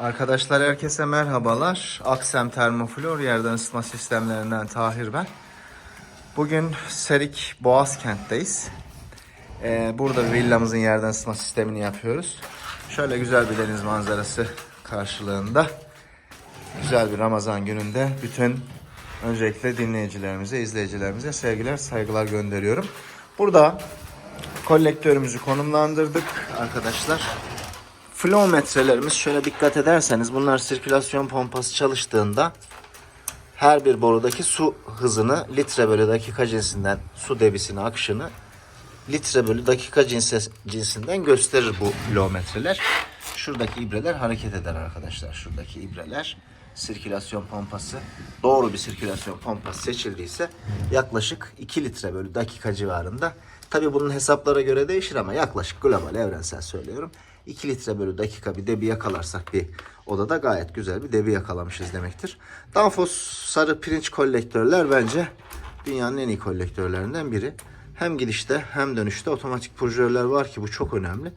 Arkadaşlar herkese merhabalar. Aksem Termoflor yerden ısıtma sistemlerinden Tahir ben. Bugün Serik Boğazkent'teyiz. Ee, burada villamızın yerden ısıtma sistemini yapıyoruz. Şöyle güzel bir deniz manzarası karşılığında. Güzel bir Ramazan gününde bütün öncelikle dinleyicilerimize, izleyicilerimize sevgiler, saygılar gönderiyorum. Burada kolektörümüzü konumlandırdık arkadaşlar. Flow metrelerimiz şöyle dikkat ederseniz bunlar sirkülasyon pompası çalıştığında her bir borudaki su hızını litre bölü dakika cinsinden su debisini akışını litre bölü dakika cinsi, cinsinden gösterir bu kilometreler. Şuradaki ibreler hareket eder arkadaşlar. Şuradaki ibreler sirkülasyon pompası doğru bir sirkülasyon pompası seçildiyse yaklaşık 2 litre bölü dakika civarında. Tabi bunun hesaplara göre değişir ama yaklaşık global evrensel söylüyorum. 2 litre bölü dakika bir debi yakalarsak bir odada gayet güzel bir debi yakalamışız demektir. Danfoss sarı pirinç kolektörler bence dünyanın en iyi kolektörlerinden biri. Hem gidişte hem dönüşte otomatik purjörler var ki bu çok önemli.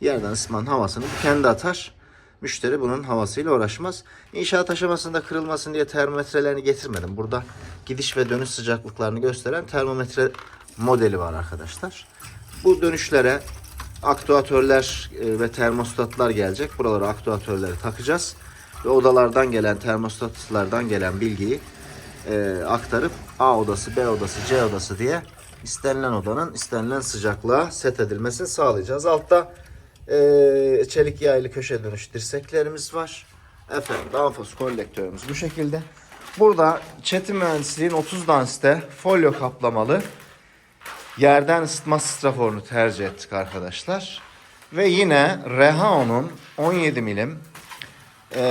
Yerden ısıtmanın havasını kendi atar. Müşteri bunun havasıyla uğraşmaz. İnşaat aşamasında kırılmasın diye termometrelerini getirmedim. Burada gidiş ve dönüş sıcaklıklarını gösteren termometre modeli var arkadaşlar. Bu dönüşlere aktuatörler e, ve termostatlar gelecek. Buralara aktuatörleri takacağız. Ve odalardan gelen termostatlardan gelen bilgiyi e, aktarıp A odası, B odası, C odası diye istenilen odanın istenilen sıcaklığa set edilmesini sağlayacağız. Altta e, çelik yaylı köşe dönüş dirseklerimiz var. Efendim danfoss kolektörümüz bu şekilde. Burada Çetin Mühendisliğin 30 danste folyo kaplamalı yerden ısıtma straforunu tercih ettik arkadaşlar. Ve yine Rehao'nun 17 milim e,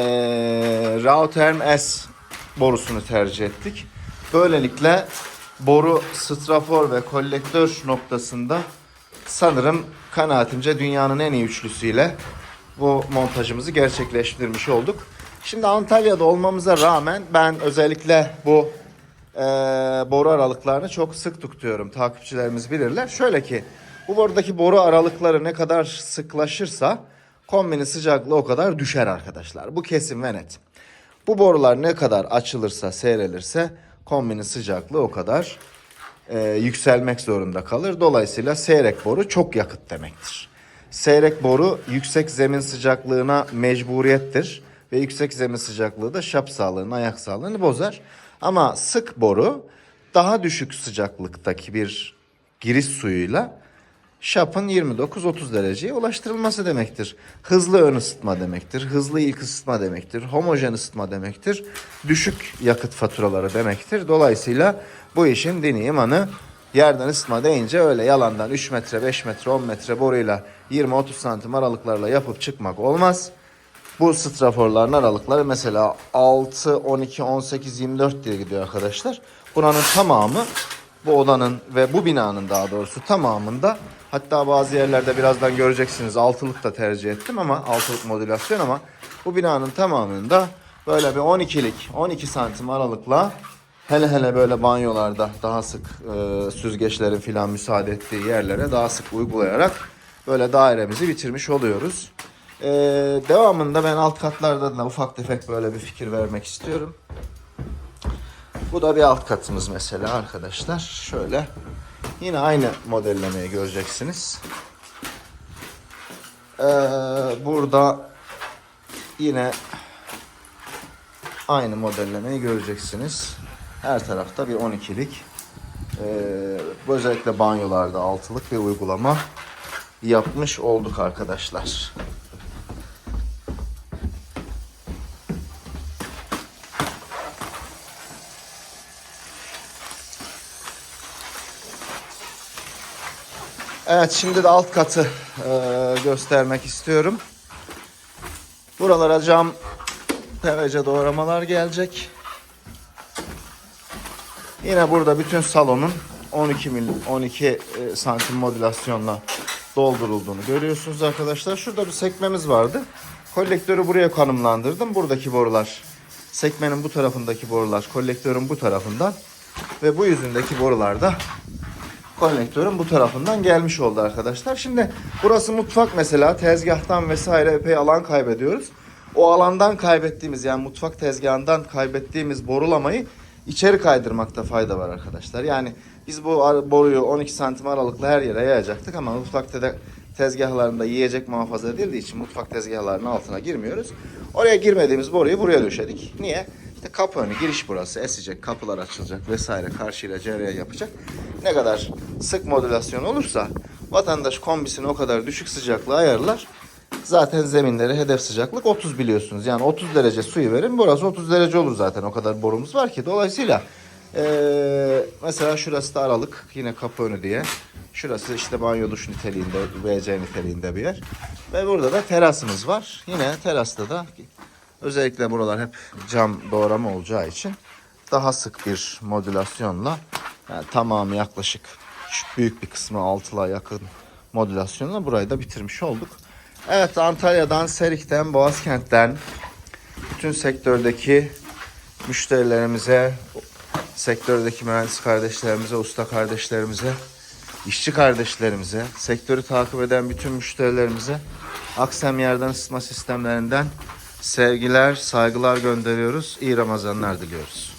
Rauterm S borusunu tercih ettik. Böylelikle boru strafor ve kolektör noktasında sanırım kanaatimce dünyanın en iyi üçlüsüyle bu montajımızı gerçekleştirmiş olduk. Şimdi Antalya'da olmamıza rağmen ben özellikle bu e, boru aralıklarını çok sık tutuyorum. Takipçilerimiz bilirler. Şöyle ki bu boruda boru aralıkları ne kadar sıklaşırsa kombinin sıcaklığı o kadar düşer arkadaşlar. Bu kesin ve net. Bu borular ne kadar açılırsa, seyrelirse kombinin sıcaklığı o kadar e, yükselmek zorunda kalır. Dolayısıyla seyrek boru çok yakıt demektir. Seyrek boru yüksek zemin sıcaklığına mecburiyettir ve yüksek zemin sıcaklığı da şap sağlığını, ayak sağlığını bozar. Ama sık boru daha düşük sıcaklıktaki bir giriş suyuyla şapın 29-30 dereceye ulaştırılması demektir. Hızlı ön ısıtma demektir. Hızlı ilk ısıtma demektir. Homojen ısıtma demektir. Düşük yakıt faturaları demektir. Dolayısıyla bu işin dini imanı yerden ısıtma deyince öyle yalandan 3 metre, 5 metre, 10 metre boruyla 20-30 santim aralıklarla yapıp çıkmak olmaz. Bu straforların aralıkları mesela 6, 12, 18, 24 diye gidiyor arkadaşlar. Buranın tamamı bu odanın ve bu binanın daha doğrusu tamamında hatta bazı yerlerde birazdan göreceksiniz altılık da tercih ettim ama altılık modülasyon ama bu binanın tamamında böyle bir 12'lik 12 santim aralıkla hele hele böyle banyolarda daha sık e, süzgeçlerin filan müsaade ettiği yerlere daha sık uygulayarak böyle dairemizi bitirmiş oluyoruz. Ee, devamında ben alt katlarda da ufak tefek böyle bir fikir vermek istiyorum. Bu da bir alt katımız mesela arkadaşlar. Şöyle yine aynı modellemeyi göreceksiniz. Ee, burada yine aynı modellemeyi göreceksiniz. Her tarafta bir 12'lik. Ee, özellikle banyolarda altılık bir uygulama yapmış olduk arkadaşlar. Evet şimdi de alt katı e, göstermek istiyorum. Buralara cam PVC doğramalar gelecek. Yine burada bütün salonun 12 mil 12 e, santim modülasyonla doldurulduğunu görüyorsunuz arkadaşlar. Şurada bir sekmemiz vardı. Kolektörü buraya konumlandırdım. Buradaki borular sekmenin bu tarafındaki borular kolektörün bu tarafından ve bu yüzündeki borular da konektörün bu tarafından gelmiş oldu arkadaşlar. Şimdi burası mutfak mesela tezgahtan vesaire epey alan kaybediyoruz. o alandan kaybettiğimiz yani mutfak tezgahından kaybettiğimiz borulamayı içeri kaydırmakta fayda var arkadaşlar. Yani biz bu boruyu 12 santim aralıkla her yere yayacaktık ama mutfak te- tezgahlarında yiyecek muhafaza edildiği için mutfak tezgahlarının altına girmiyoruz. Oraya girmediğimiz boruyu buraya döşedik. Niye? İşte kapı önü, giriş burası esecek, kapılar açılacak vesaire karşıyla cereyan yapacak. Ne kadar sık modülasyon olursa vatandaş kombisini o kadar düşük sıcaklığa ayarlar. Zaten zeminleri hedef sıcaklık 30 biliyorsunuz. Yani 30 derece suyu verin burası 30 derece olur zaten o kadar borumuz var ki. Dolayısıyla eee, mesela şurası da aralık yine kapı önü diye. Şurası işte banyo duş niteliğinde, WC niteliğinde bir yer. Ve burada da terasımız var. Yine terasta da özellikle buralar hep cam doğrama olacağı için daha sık bir modülasyonla yani tamamı yaklaşık büyük bir kısmı altıla yakın modülasyonla burayı da bitirmiş olduk. Evet Antalya'dan, Serik'ten, Boğazkent'ten bütün sektördeki müşterilerimize, sektördeki mühendis kardeşlerimize, usta kardeşlerimize, işçi kardeşlerimize, sektörü takip eden bütün müşterilerimize Aksem yerden ısıtma sistemlerinden sevgiler, saygılar gönderiyoruz. İyi Ramazanlar diliyoruz.